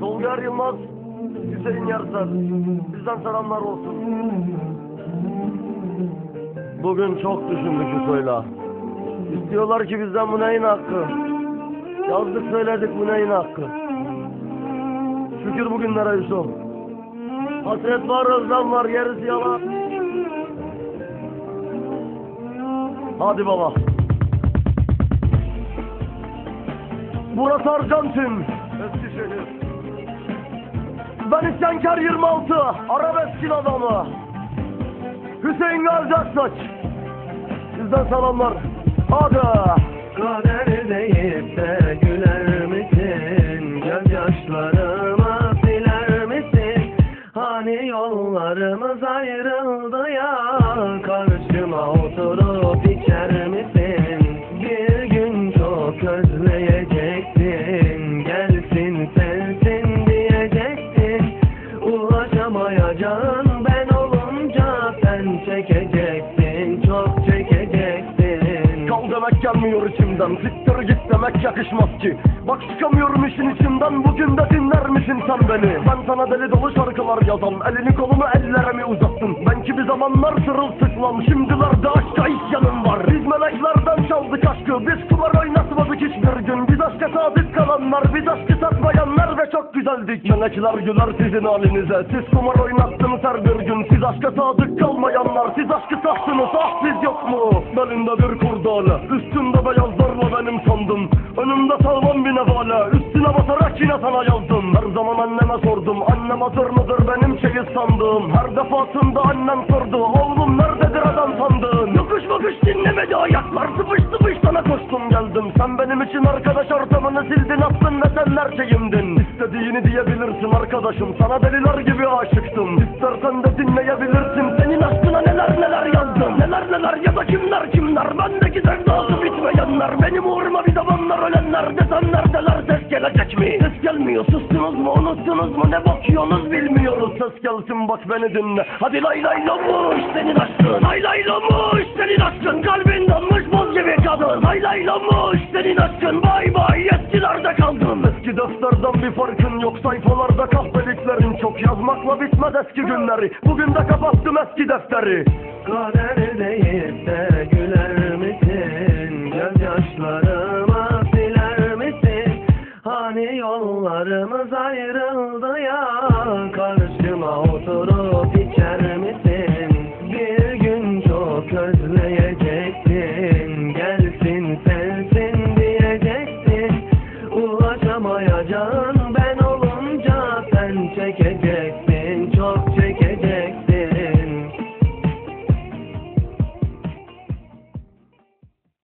Tolga Yılmaz, Hüseyin Yarsar. Bizden selamlar olsun. Bugün çok düşündük Hüsoy'la. İstiyorlar ki bizden bu neyin hakkı? Yazdık söyledik bu neyin hakkı? Şükür bugünlere Yusuf. Hasret var, özlem var, gerisi yalan. Hadi baba. Burası Arjantin. Eskişehir. Ben isyankar 26. Arabeskin adamı. Hüseyin Gazi Aksaç. Sizden selamlar. Hadi. Kader deyip de güler misin? Gözyaşlarıma siler misin? Hani yollarımız ayrıldı sensin diyeceksin Ulaşamayacağın ben olunca Sen çekeceksin çok çekeceksin Kal demek gelmiyor içimden. Siktir git demek yakışmaz ki. Bak çıkamıyorum işin içinden. Bugün de dinler misin sen beni? Ben sana deli dolu şarkılar yazan. Elini kolunu ellere mi uzattın? Ben ki bir zamanlar sırılsıklam. Şimdilerde aşka isyanım var. Biz meleklerden çaldık aşkı. Biz kumar oynatmadık hiçbir gün. Biz aşka sadık kalanlar. Biz aşkı satmayanlar ve çok güzeldik. Melekler güler sizin halinize. Siz kumar oynattınız her bir gün. Siz aşka sadık kalmayanlar. Siz aşkı sattınız. Ah siz yok mu? Belinde bir kurdale. Üstünde beyazlarla benim sandım. Önümde sağlam bir nevale. Üstüne basarak yine sana yazdım. Her zaman anneme sordum. Annem hazır mıdır benim çeyiz sandığım. Her defasında annem sordu. Oğlum nerededir adam sandığın? Yokuş bakış dinlemedi ayaklar. Sıfış Sen benim için arkadaş ortamını sildin attın ve sen merceğimdin. İstediğini diyebilirsin arkadaşım. Sana deliler gibi aşıktım. İstersen de dinleyebilirsin. Senin aşkına neler neler yazdım. Neler neler ya da kimler kimler. Bendeki sevdası bitmeyenler. Benim uğruma bir zamanlar ölenler. Desem neredeler ses gelecek mi? Ses gelmiyor sustunuz mu unuttunuz mu? Ne bakıyorsunuz bilmiyoruz. Ses gelsin bak beni dinle. Hadi lay lay lomuş senin aşkın. Lay lay lomuş senin aşkın. Aşkın. Bay bay eskilerde kaldım. Eski defterden bir farkın yok. Sayfalarda kahpeliklerin çok. Yazmakla bitmez eski günleri. Bugün de kapattım eski defteri. Kader deyip de güler misin? Gözyaşlarıma siler misin? Hani yollarımız ayrıldı ya Karşıma oturup içer misin? Bir gün çok özleyeceksin diyeceksin Ulaşamayacağın